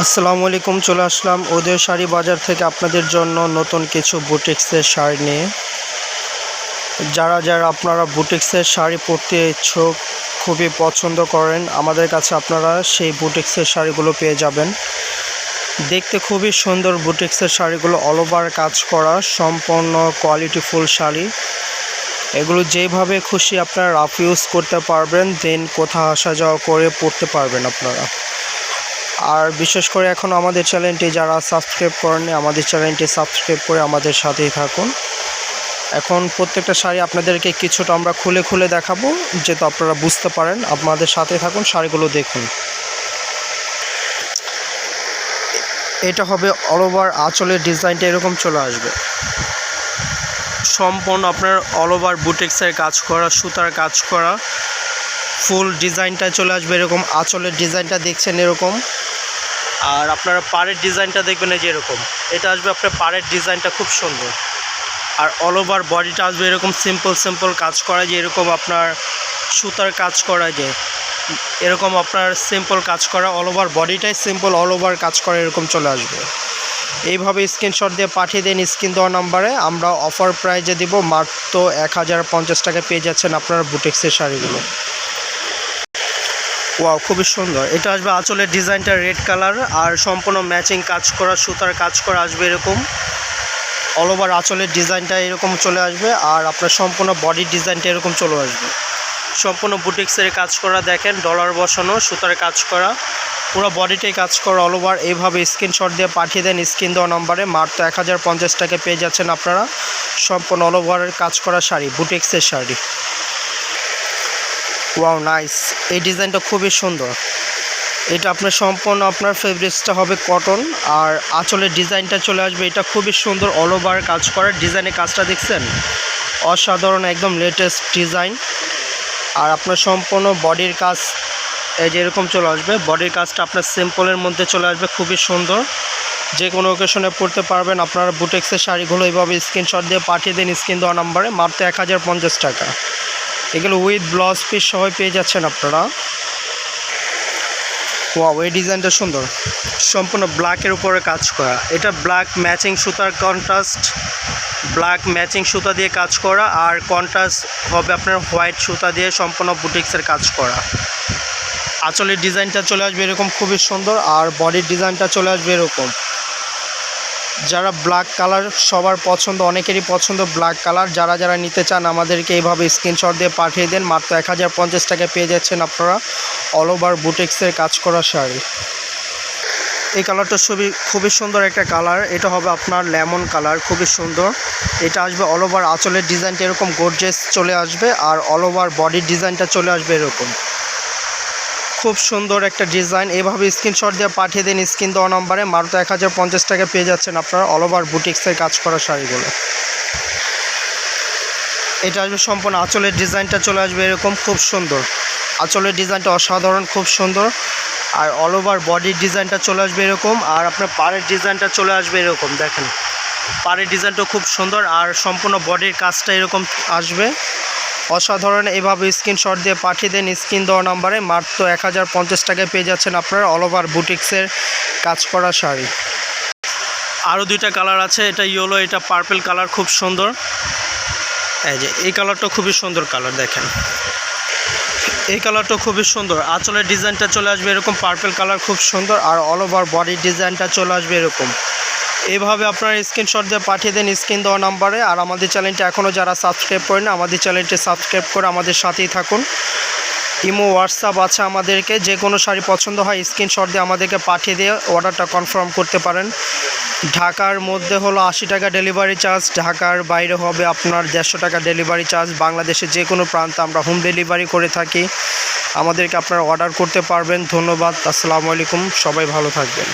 আসসালামু আলাইকুম, চলে আসলাম উদয় শাড়ি বাজার থেকে আপনাদের জন্য নতুন কিছু বুটিক্সের শাড়ি নিয়ে। যারা যারা আপনারা বুটিক্সের শাড়ি পরতে ইচ্ছুক, খুবই পছন্দ করেন, আমাদের কাছে আপনারা সেই বুটিক্সের শাড়িগুলো পেয়ে যাবেন। দেখতে খুবই সুন্দর বুটিক্সের শাড়িগুলো অল ওভার কাজ করা, সম্পূর্ণ কোয়ালিটিফুল শাড়ি। এগুলো যেভাবে খুশি আপনারা রাফ ইউজ করতে পারবেন দেন কোথাও আসা যাওয়া করে পরতে পারবেন আপনারা। আর বিশেষ করে এখন আমাদের চ্যানেলটি যারা সাবস্ক্রাইব করেননি, আমাদের চ্যানেলটি সাবস্ক্রাইব করে আমাদের সাথেই থাকুন। এখন প্রত্যেকটা শাড়ি আপনাদেরকে কিছুটা আমরা খুলে খুলে দেখাবো, যেহেতু আপনারা বুঝতে পারেন, আপনাদের সাথে থাকুন, শাড়িগুলো দেখুন। এটা হবে অল ওভার আঁচলের ডিজাইনটা এরকম চলে আসবে। সম্পূর্ণ আপনার অল ওভার বুটেক্সের কাজ করা, সুতার কাজ করা, ফুল ডিজাইনটা চলে আসবে এরকম, আঁচলের ডিজাইনটা দেখছেন এরকম। আর আপনারা পাড়ের ডিজাইনটা দেখবেন এই যে এরকম। এটা আসবে আপনার পাড়ের ডিজাইনটা খুব সুন্দর। আর অল ওভার বডিটা আসবে এরকম সিম্পল সিম্পল কাজ করা যে, এরকম আপনার সুতার কাজ করা যে, এরকম আপনার সিম্পল কাজ করা অল ওভার বডিটাই সিম্পল অল ওভার কাজ করা এরকম চলে আসবে। এইভাবে স্ক্রিনশট দিয়ে পাঠিয়ে দেন স্ক্রিন দেওয়া নাম্বারে আমরা অফার প্রাইজে দিব, মাত্র এক হাজার পঞ্চাশ টাকা পেয়ে যাচ্ছেন আপনার বুটেক্সের শাড়িগুলো। ওয়াও খুবই সুন্দর। এটা আসবে আঁচলের ডিজাইনটা রেড কালার আর সম্পূর্ণ ম্যাচিং কাজ করা, সুতার কাজ করা আসবে এরকম। অল ওভার আঁচলের ডিজাইনটা এরকম চলে আসবে আর আপনার সম্পূর্ণ বডির ডিজাইনটা এরকম চলে আসবে। সম্পূর্ণ বুটিক্সের কাজ করা দেখেন ডলার বসানো, সুতার কাজ করা। পুরো বডিটাই কাজ করা অল ওভার এইভাবে স্ক্রিনশট দিয়ে পাঠিয়ে দেন, স্ক্রিন দেওয়া নম্বরে মাত্র এক হাজার পঞ্চাশ টাকা পেয়ে যাচ্ছেন আপনারা। সম্পূর্ণ অল ওভারের কাজ করা শাড়ি বুটিক্সের শাড়ি। ওয়াও নাইস এই ডিজাইনটা খুবই সুন্দর। এটা আপনার সম্পূর্ণ আপনার ফেব্রিক্সটা হবে কটন আর আঁচলের ডিজাইনটা চলে আসবে। এটা খুবই সুন্দর অল ওভার কাজ করা। ডিজাইনের কাজটা দেখছেন? অসাধারণ একদম লেটেস্ট ডিজাইন আর আপনার সম্পূর্ণ বডির কাজ এই যে এরকম চলে আসবে। বডির কাজটা আপনার সিম্পলের মধ্যে চলে আসবে। খুবই সুন্দর। যে কোনো ওকেশনে পড়তে পারবেন। আপনারা বুটেক্সের শাড়িগুলো এইভাবে স্ক্রিনশট দিয়ে পাঠিয়ে দিন। স্ক্রিন দেওয়া নাম্বারে মাত্র এক টাকা। এগুলো উইথ ব্লাউজ পিস সহ পেয়ে যাচ্ছেন আপনারা। ওয়াও এই ডিজাইনটা সুন্দর। সম্পূর্ণ ব্ল্যাকের উপরে কাজ করা। এটা ব্ল্যাক ম্যাচিং সুতার কন্ট্রাস্ট ব্ল্যাক ম্যাচিং সুতা দিয়ে কাজ করা আর কন্ট্রাস্ট হবে আপনার হোয়াইট সুতা দিয়ে সম্পূর্ণ বুটিক্সের কাজ করা। আঁচলের ডিজাইনটা চলে আসবে এরকম, খুবই সুন্দর। আর বডির ডিজাইনটা চলে আসবে এরকম। যারা ব্ল্যাক কালার সবার পছন্দ, অনেকেরই পছন্দ ব্ল্যাক কালার যারা যারা নিতে চান আমাদেরকে এইভাবে স্ক্রিনশট দিয়ে পাঠিয়ে দেন। মাত্র এক হাজার পঞ্চাশ টাকা পেয়ে যাচ্ছেন আপনারা অল ওভার বুটেক্সের কাজ করা শাড়ি। এই কালারটা খুবই খুবই সুন্দর একটা কালার এটা হবে আপনার লেমন কালার খুবই সুন্দর। এটা আসবে অল ওভার আঁচলের ডিজাইনটা এরকম গোর্জেস চলে আসবে আর অল ওভার বডির ডিজাইনটা চলে আসবে এরকম। খুব সুন্দর একটা ডিজাইন। এভাবে স্ক্রিনশট দিয়ে পাঠিয়ে দিন স্ক্রিন দেওয়া নম্বরে। মাত্র এক হাজার পঞ্চাশ টাকা পেয়ে যাচ্ছেন আপনারা অল ওভার বুটিক্সের কাজ করা শাড়িগুলো। এটা আসবে সম্পূর্ণ আঁচলের ডিজাইনটা চলে আসবে এরকম, খুব সুন্দর। আঁচলের ডিজাইনটা অসাধারণ, খুব সুন্দর। আর অল ওভার বডির ডিজাইনটা চলে আসবে এরকম। আর আপনার পাড়ের ডিজাইনটা চলে আসবে এরকম, দেখেন। পাড়ের ডিজাইনটা খুব সুন্দর। আর সম্পূর্ণ বডির কাজটা এরকম আসবে। অসাধারণ, এভাবে স্ক্রিনশট দিয়ে পাঠিয়ে দেন স্ক্রিন দেওয়া নাম্বারে। মাত্র এক হাজার পঞ্চাশ টাকায় পেয়ে যাচ্ছেন আপনারা অল ওভার বুটিক্সের কাজ করা শাড়ি। আরও দুইটা কালার আছে, এটা ইয়েলো এটা পার্পেল কালার খুব সুন্দর। এই যে, এই কালারটা খুবই সুন্দর কালার দেখেন। এই কালারটা খুবই সুন্দর, আঁচলের ডিজাইনটা চলে আসবে এরকম পার্পেল কালার খুব সুন্দর। আর অল ওভার বডির ডিজাইনটা চলে আসবে এরকম। এইভাবে আপনারা স্ক্রিনশট দিয়ে পাঠিয়ে দেন স্ক্রিন দেওয়া নাম্বারে আর আমাদের চ্যানেলটি এখনও যারা সাবস্ক্রাইব করেন, আমাদের চ্যানেলটি সাবস্ক্রাইব করে আমাদের সাথেই থাকুন। ইমো, হোয়াটসঅ্যাপ আছে আমাদেরকে, যে কোনো শাড়ি পছন্দ হয় স্ক্রিনশট দিয়ে আমাদেরকে পাঠিয়ে দিয়ে অর্ডারটা কনফার্ম করতে পারেন। ঢাকার মধ্যে হলো আশি টাকা ডেলিভারি চার্জ ঢাকার বাইরে হবে আপনার দেড়শো টাকা ডেলিভারি চার্জ বাংলাদেশের যে কোনো প্রান্তে আমরা হোম ডেলিভারি করে থাকি। আমাদেরকে আপনারা অর্ডার করতে পারবেন। ধন্যবাদ, আসসালামু আলাইকুম, সবাই ভালো থাকবেন।